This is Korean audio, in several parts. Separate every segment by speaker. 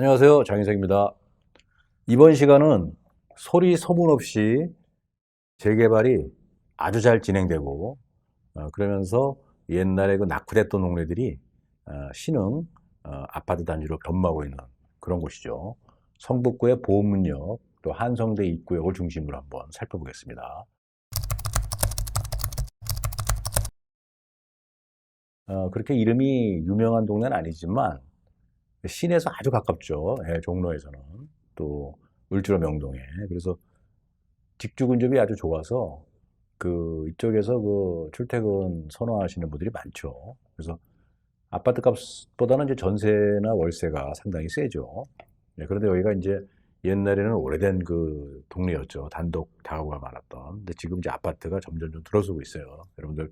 Speaker 1: 안녕하세요. 장인석입니다. 이번 시간은 소리 소문 없이 재개발이 아주 잘 진행되고 어, 그러면서 옛날에 그 낙후됐던 동네들이 어, 신흥 어, 아파트 단지로 변모하고 있는 그런 곳이죠. 성북구의 보문역 또 한성대 입구역을 중심으로 한번 살펴보겠습니다. 어, 그렇게 이름이 유명한 동네는 아니지만 시내에서 아주 가깝죠. 예, 종로에서는 또 을지로 명동에 그래서 직주 근접이 아주 좋아서 그 이쪽에서 그 출퇴근 선호하시는 분들이 많죠. 그래서 아파트 값보다는 이제 전세나 월세가 상당히 세죠. 예, 그런데 여기가 이제 옛날에는 오래된 그 동네였죠. 단독 다가구가 많았던. 근데 지금 이제 아파트가 점점 좀 들어서고 있어요. 여러분들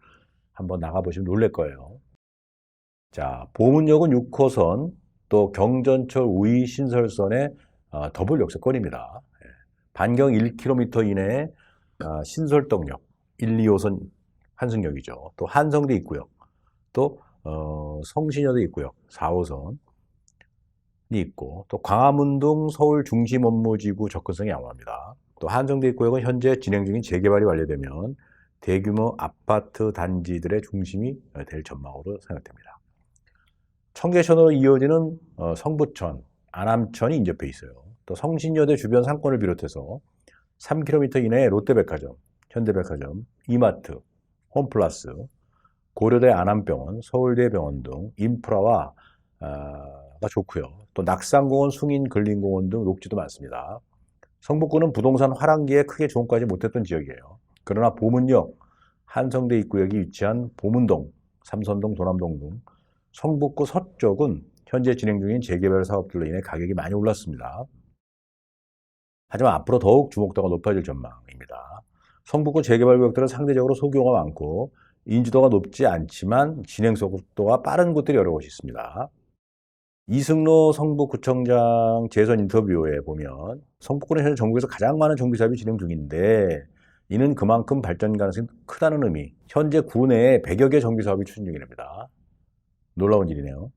Speaker 1: 한번 나가보시면 놀랄 거예요. 자, 보문역은 6호선, 또 경전철 우이 신설선의 어, 더블 역세권입니다. 예. 반경 1km 이내에 아, 신설동역 1, 2호선 한승역이죠. 또 한성대 입구역, 또 어, 성신여대 입구역 4호선이 있고, 또 광화문동 서울 중심 업무지구 접근성이 양호합니다. 또 한성대 입구역은 현재 진행 중인 재개발이 완료되면 대규모 아파트 단지들의 중심이 될 전망으로 생각됩니다. 청계천으로 이어지는 어, 성부천, 안암천이 인접해 있어요. 또 성신여대 주변 상권을 비롯해서 3km 이내에 롯데백화점, 현대백화점, 이마트, 홈플러스, 고려대 안암병원, 서울대병원 등 인프라와 아, 가 좋고요. 또 낙산공원, 숭인 근린공원 등 녹지도 많습니다. 성북구는 부동산 화랑기에 크게 종까지 못했던 지역이에요. 그러나 보문역, 한성대 입구역이 위치한 보문동, 삼선동, 도남동 등 성북구 서쪽은 현재 진행 중인 재개발 사업들로 인해 가격이 많이 올랐습니다. 하지만 앞으로 더욱 주목도가 높아질 전망입니다. 성북구 재개발 구역들은 상대적으로 소규모가 많고 인지도가 높지 않지만 진행 속도가 빠른 곳들이 여러 곳이 있습니다. 이승로 성북구청장 재선 인터뷰에 보면 성북구는 현재 전국에서 가장 많은 정비 사업이 진행 중인데 이는 그만큼 발전 가능성이 크다는 의미. 현재 구 내에 100여 개 정비 사업이 추진 중이랍니다. 놀라운 일이네요.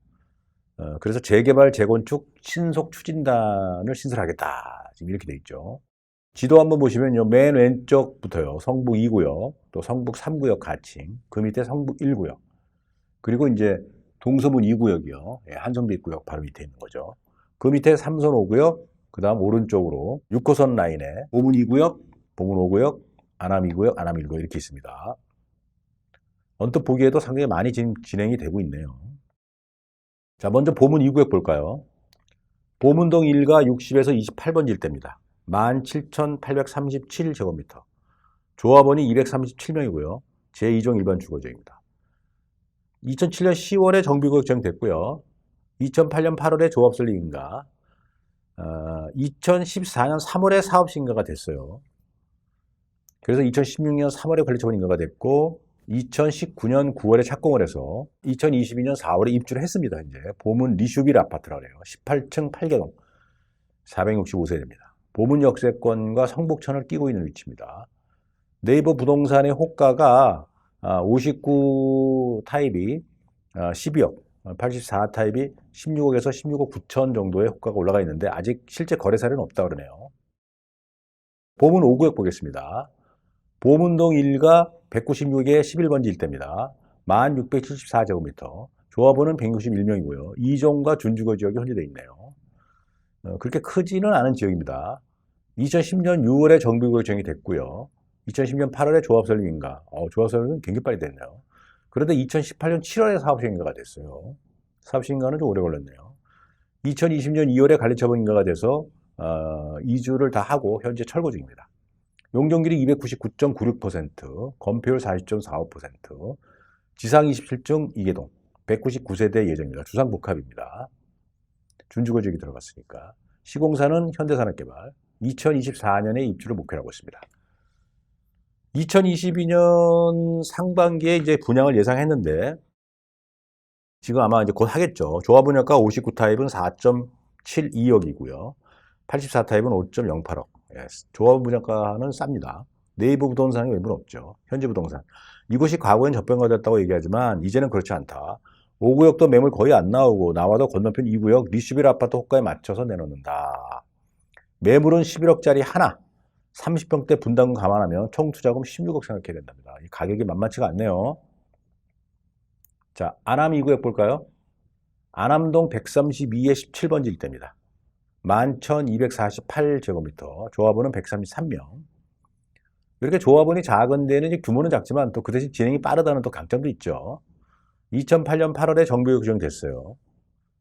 Speaker 1: 어, 그래서 재개발, 재건축 신속 추진단을 신설하겠다. 지금 이렇게 돼 있죠. 지도 한번 보시면요. 맨 왼쪽부터요. 성북 2구역, 또 성북 3구역 가칭, 그 밑에 성북 1구역. 그리고 이제 동서문 2구역이요. 예, 한성대 입구역 바로 밑에 있는 거죠. 그 밑에 삼선 5구역, 그 다음 오른쪽으로 6호선 라인에 보문 2구역, 보문 5구역, 안암 2구역, 안암 1구역 이렇게 있습니다. 언뜻 보기에도 상당히 많이 진행이 되고 있네요. 자, 먼저 보문 2구역 볼까요? 보문동 1가 60에서 28번 일대입니다. 17,837제곱미터. 조합원이 237명이고요. 제2종 일반 주거지입니다. 2007년 10월에 정비구역 정됐고요. 2008년 8월에 조합 설립 인가. 어, 2014년 3월에 사업 신가가 됐어요. 그래서 2016년 3월에 관리처분 인가가 됐고 2019년 9월에 착공을 해서 2022년 4월에 입주를 했습니다. 이제 보문 리슈빌 아파트라고 해요. 18층 8개동 465세대입니다. 보문 역세권과 성북천을 끼고 있는 위치입니다. 네이버 부동산의 호가가 59 타입이 12억, 84 타입이 16억에서 16억 9천 정도의 호가가 올라가 있는데 아직 실제 거래 사례는 없다 그러네요. 보문 5구역 보겠습니다. 보문동 1가 196에 11번지 일대입니다. 1674제곱미터. 조합원은 161명이고요. 이종과 준주거 지역이 혼재되어 있네요. 어, 그렇게 크지는 않은 지역입니다. 2010년 6월에 정비구역 정이 됐고요. 2010년 8월에 조합 설립인가. 어, 조합 설립은 굉장히 빨리 됐네요. 그런데 2018년 7월에 사업 시행인가가 됐어요. 사업 시행인가는 좀 오래 걸렸네요. 2020년 2월에 관리처분 인가가 돼서 어, 이주를 다 하고 현재 철거 중입니다. 용적률이 299.96%, 건폐율 40.45%, 지상 27층 이계동, 199세대 예정입니다. 주상복합입니다. 준주거지역이 들어갔으니까. 시공사는 현대산업개발, 2024년에 입주를 목표로 하고 있습니다. 2022년 상반기에 이제 분양을 예상했는데, 지금 아마 이제 곧 하겠죠. 조합 분양가 59 타입은 4.72억이고요. 84 타입은 5.08억. 예, 조합 분양가는 쌉니다. 네이버 부동산이 외부는 없죠. 현지 부동산. 이곳이 과거엔 저평가됐다고 얘기하지만 이제는 그렇지 않다. 5구역도 매물 거의 안 나오고 나와도 건너편 2구역 리슈빌 아파트 호가에 맞춰서 내놓는다. 매물은 11억짜리 하나. 30평대 분담금 감안하면 총 투자금 16억 생각해야 된답니다. 이 가격이 만만치가 않네요. 자, 안암 2구역 볼까요? 안암동 132에 17번지 일대입니다. 11,248제곱미터, 조합원은 133명. 이렇게 조합원이 작은 데는 규모는 작지만 또 그 대신 진행이 빠르다는 또 강점도 있죠. 2008년 8월에 정비가 규정됐어요.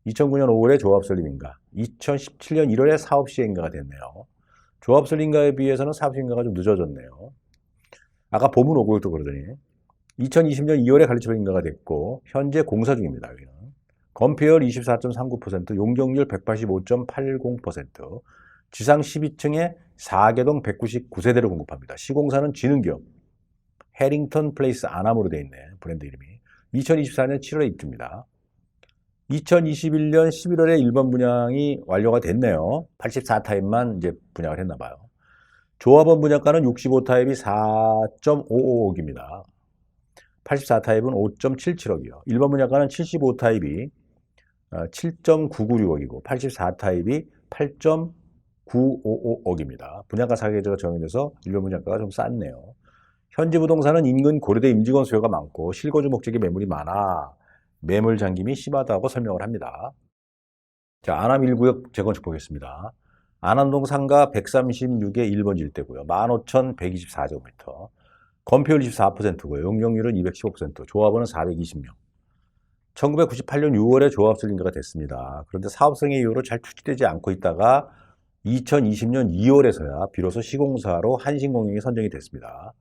Speaker 1: 2009년 5월에 조합 설립인가, 2017년 1월에 사업 시행인가가 됐네요. 조합 설립인가에 비해서는 사업 시행인가가 좀 늦어졌네요. 아까 보문 5구역도 그러더니 2020년 2월에 관리처분인가가 됐고 현재 공사 중입니다. 여기는. 건폐율 24.39%, 용적률 185.80%, 지상 12층에 4개동 199세대를 공급합니다. 시공사는 지능기업, 해링턴 플레이스 안암으로 되어 있네, 브랜드 이름이. 2024년 7월에 입주입니다. 2021년 11월에 일반 분양이 완료가 됐네요. 84타입만 이제 분양을 했나 봐요. 조합원 분양가는 65타입이 4.55억입니다. 84타입은 5.77억이요. 일반 분양가는 75타입이 7.996억이고 84타입이 8.955억입니다. 분양가 사계제가 정해져서 일반 분양가가 좀 쌌네요. 현지 부동산은 인근 고려대 임직원 수요가 많고 실거주 목적의 매물이 많아 매물 잠김이 심하다고 설명을 합니다. 자, 안암 1구역 재건축 보겠습니다. 안암동 상가 136의 1번 일대고요. 15,124제곱미터. 건폐율 24%고요. 용적률은 215%, 조합원은 420명. 1998년 6월에 조합 설립가가 됐습니다. 그런데 사업성의 이유로 잘 추진되지 않고 있다가 2020년 2월에서야 비로소 시공사로 한신공영이 선정이 됐습니다.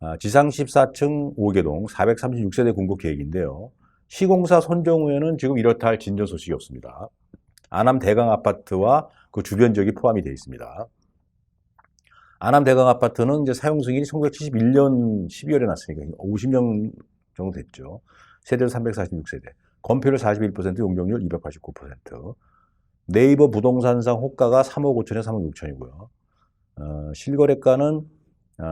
Speaker 1: 아, 지상 14층 5개동 436세대 공급 계획인데요. 시공사 선정 후에는 지금 이렇다 할 진전 소식이 없습니다. 안암 대강 아파트와 그 주변 지역이 포함이 되어 있습니다. 안암 대강 아파트는 이제 사용 승인이 1971년 12월에 났으니까 50년 정도 됐죠. 세대는 346세대. 건폐율 41%, 용적률 289%. 네이버 부동산상 호가가 3억 5천에 3억 6천이고요. 어, 실거래가는 어,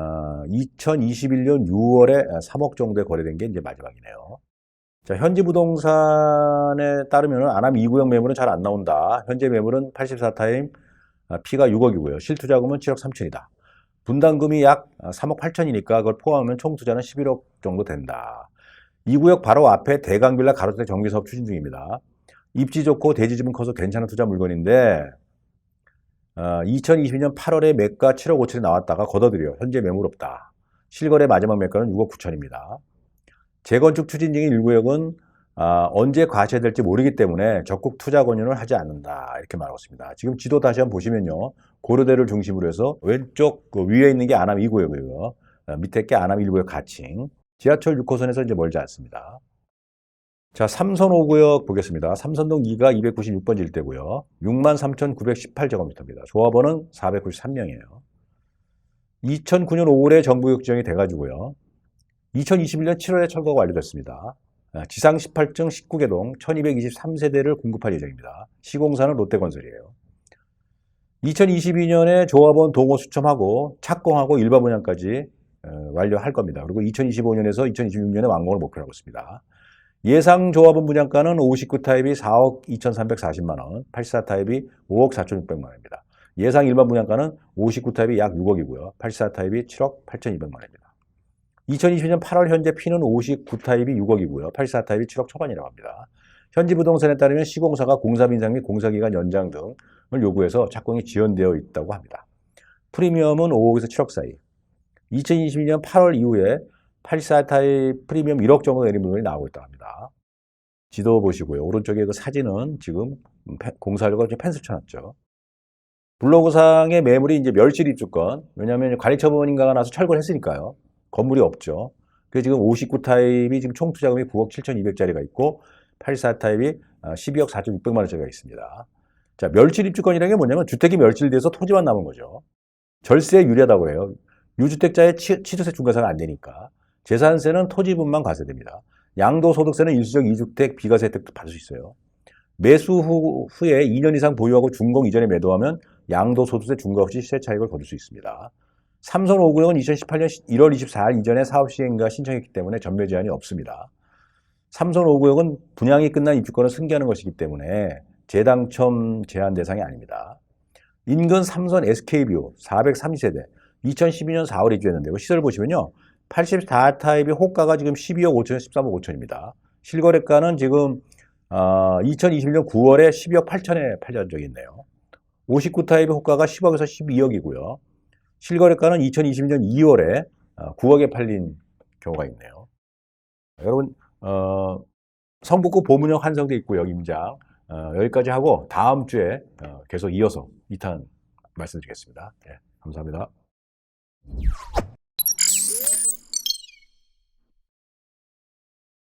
Speaker 1: 2021년 6월에 3억 정도에 거래된 게 이제 마지막이네요. 자, 현지 부동산에 따르면 안암 2구역 매물은 잘 안 나온다. 현재 매물은 84타임, 아, 피가 6억이고요. 실투자금은 7억 3천이다. 분담금이 약 3억 8천이니까 그걸 포함하면 총 투자는 11억 정도 된다. 2구역 바로 앞에 대강빌라 가로주택 정비 사업 추진 중입니다. 입지 좋고 대지집은 커서 괜찮은 투자 물건인데 어, 2022년 8월에 매가 7억 5천이 나왔다가 걷어들여 현재 매물 없다. 실거래 마지막 매가는 6억 9천입니다. 재건축 추진 중인 1구역은 아, 언제 과시될지 모르기 때문에 적극 투자 권유를 하지 않는다 이렇게 말하고 있습니다. 지금 지도 다시 한번 보시면요. 고려대를 중심으로 해서 왼쪽 그 위에 있는 게 안암 2구역이고요. 어, 밑에 게 안암 1구역 가칭. 지하철 6호선에서 이제 멀지 않습니다. 자, 삼선 5구역 보겠습니다. 삼선동 2가 296번지 일대고요. 63,918제곱미터입니다. 조합원은 493명이에요. 2009년 5월에 정부역 지정이 돼가지고요. 2021년 7월에 철거가 완료됐습니다. 아, 지상 18층 19개동 1223세대를 공급할 예정입니다. 시공사는 롯데건설이에요. 2022년에 조합원 동호 수첨하고 착공하고 일반 분양까지 어, 완료할 겁니다. 그리고 2025년에서 2026년에 완공을 목표로 하고 있습니다. 예상 조합원 분양가는 59타입이 4억 2,340만 원, 84타입이 5억 4,600만 원입니다. 예상 일반 분양가는 59타입이 약 6억이고요. 84타입이 7억 8,200만 원입니다. 2020년 8월 현재 피는 59타입이 6억이고요. 84타입이 7억 초반이라고 합니다. 현지 부동산에 따르면 시공사가 공사 민상 및 공사기간 연장 등을 요구해서 착공이 지연되어 있다고 합니다. 프리미엄은 5억에서 7억 사이. 2022년 8월 이후에 84타입 프리미엄 1억 정도 내린 물건이 나오고 있다고 합니다. 지도 보시고요. 오른쪽에 그 사진은 지금 좀 펜스 쳐놨죠. 블로그상의 매물이 이제 멸실 입주권. 왜냐하면 관리처분인가가 나서 철거를 했으니까요. 건물이 없죠. 그래서 지금 59타입이 지금 총 투자금이 9억 7,200짜리가 있고 84타입이 12억 4,600만 원짜리가 있습니다. 자, 멸실 입주권이라는 게 뭐냐면 주택이 멸실돼서 토지만 남은 거죠. 절세에 유리하다고 그래요. 유주택자의 치, 취득세 중과세가 안 되니까. 재산세는 토지분만 과세됩니다. 양도소득세는 일시적 이주택 비과세 혜택도 받을 수 있어요. 매수 후, 후에 2년 이상 보유하고 준공 이전에 매도하면 양도소득세 중과 없이 시세 차익을 거둘 수 있습니다. 삼선 5구역은 2018년 1월 24일 이전에 사업 시행과 신청했기 때문에 전매 제한이 없습니다. 삼선 5구역은 분양이 끝난 입주권을 승계하는 것이기 때문에 재당첨 제한 대상이 아닙니다. 인근 삼선 SK뷰 430세대 2012년 4월에 입주했는데 요. 시설 보시면요. 84타입의 호가가 지금 12억 5천에 13억 5천입니다. 실거래가는 지금 어, 2021년 9월에 12억 8천에 팔린 적이 있네요. 59타입의 호가가 10억에서 12억이고요. 실거래가는 2020년 2월에 9억에 팔린 경우가 있네요. 여러분 어, 성북구 보문역 한성대 있고요 임장 어, 여기까지 하고 다음 주에 어, 계속 이어서 2탄 말씀드리겠습니다. 예, 감사합니다. you